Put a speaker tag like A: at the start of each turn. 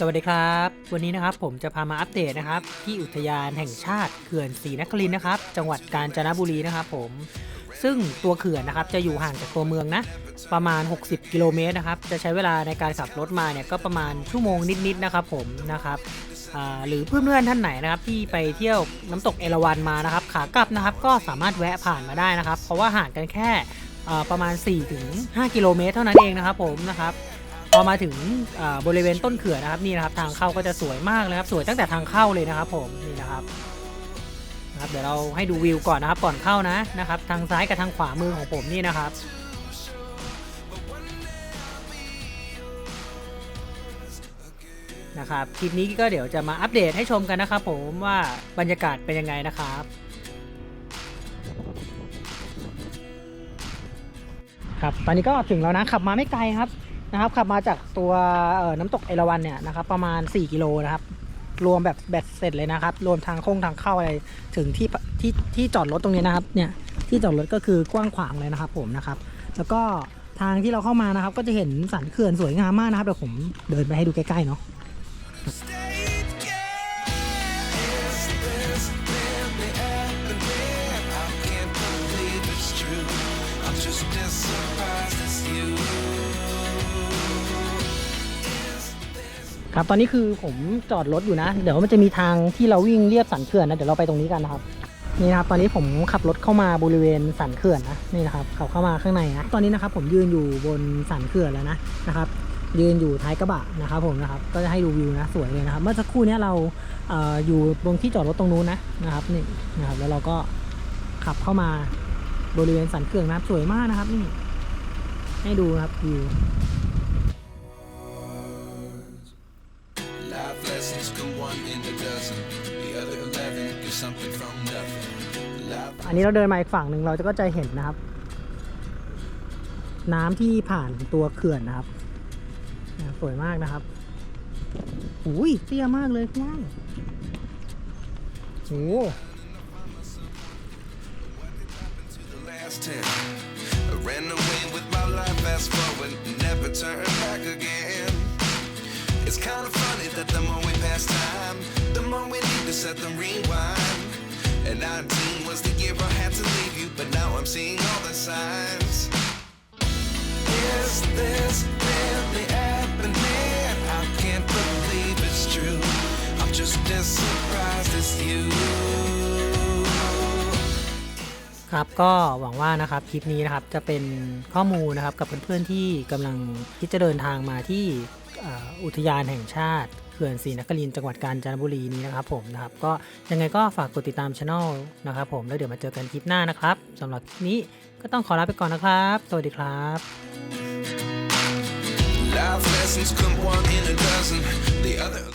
A: สวัสดีครับ วันนี้นะครับผมจะพามาอัปเดตนะครับ ที่อุทยานแห่งชาติเขื่อนศรีนครินนะครับ จังหวัดกาญจนบุรีนะครับผมซึ่งตัวเขื่อนนะครับจะอยู่ห่างจากตัวเมืองนะ ประมาณ 60 กิโลเมตรนะครับ จะใช้เวลาในการขับรถมาเนี่ยก็ประมาณชั่วโมงนิดๆนะครับผมนะครับอ่าหรือนเพื่อนท่านไหนนะครับที่ไปเที่ยวน้ำตกเอราวัณมานะครับ ขากลับนะครับก็สามารถแวะผ่านมาได้นะครับ เพราะว่าห่างกันแค่ประมาณ 4-5 กิโลเมตรเท่านั้นเองนะครับผมนะครับ อมาถึงบริเวณต้นเขื่อนนะครับนี่นะครับทางเข้าก็จะสวยมากเลยครับสวยตั้งแต่ทางเข้าเลยนะครับ ผมนี่นะครับนะครับเดี๋ยวเราให้ดูวิวก่อนนะครับก่อนเข้านะนะครับ ทางซ้ายกับทางขวามือของผมนี่นะครับนะครับคลิปนี้ก็เดี๋ยวจะมาอัปเดตให้ชมกันนะครับ ผมว่าบรรยากาศเป็นยังไงนะครับครับตอนนี้ก็ถึงแล้วนะขับมาไม่ไกลครับ นะครับขับมาจากตัวน้ำตกเอราวันเนี่ยนะครับประมาณ 4 กิโลนะครับ รวมแบบแบตเสร็จเลยนะครับ รวมทางโค้งทางเข้าอะไรถึงที่ที่ที่จอดรถตรงนี้นะครับเนี่ยที่จอดรถก็คือกว้างขวางเลยนะครับ ผมนะครับ แล้วก็ทางที่เราเข้ามานะครับ ก็จะเห็นสันเขื่อนสวยงามมากนะครับเดี๋ยวผมเดินไปให้ดูใกล้ๆเนาะ ครับตอนนี้คือผมจอดรถอยู่นะ เดี๋ยวมันจะมีทางที่เราวิ่งเรียบสันเขื่อนนะเดี๋ยวเราไปตรงนี้กันนะครับนี่นะครับตอนนี้ผมขับรถเข้ามาบริเวณสันเขื่อนนะนี่นะครับขับเข้ามาข้างในนะตอนนี้นะครับผมยืนอยู่บนสันเขื่อนแล้วนะนะครับยืนอยู่ท้ายกระบะนะครับผมนะครับก็จะให้ดูวิวนะสวยเลยนะครับ เมื่อสักครู่นี้เราเอออยู่ตรงที่จอดรถตรงนู้นนะนะครับนี่นะครับแล้วเราก็ขับเข้ามาบริเวณสันเขื่อนนะครับสวยมากนะครับนี่ให้ดูครับวิว
B: Life lessons come one in a dozen. The other eleven get something from nothing. Life
A: อันนี้เราเดินมาอีกฝั่งหนึ่งเราจะก็จะเห็นนะครับ น้ำที่ผ่านตัวเขื่อนนะครับเนี่ยสวยมากนะครับอุ้ยเตี้ยมากเลยข้างล่างโอ้
B: to the last ten. I ran away with my life, fast forward, never turn back again. It's kind of funny that the more we pass time, the more we need to set the rewind. And 19 was the year I had to leave you, but now I'm seeing all the signs. Is this really happening? I can't believe it's true. I'm just as surprised as you.
A: ครับก็หวังว่านะครับคลิปนี้นะครับจะเป็นข้อมูลนะครับกับเพื่อนๆที่กำลังคิดจะเดินทางมาที่อุทยานแห่งชาติ เขื่อนศรีนครินจังหวัดกาญจนบุรีนี้นะครับผมนะครับก็ยังไงก็ฝากกดติดตามช anel นะครับผมแล้วเดี๋ยวมาเจอกันคลิปหน้านะครับสำหรับคลิปนี้ก็ต้องขอลาไปก่อนนะครับ สวัสดีครับ
B: Life lessons come one in a dozen. The other.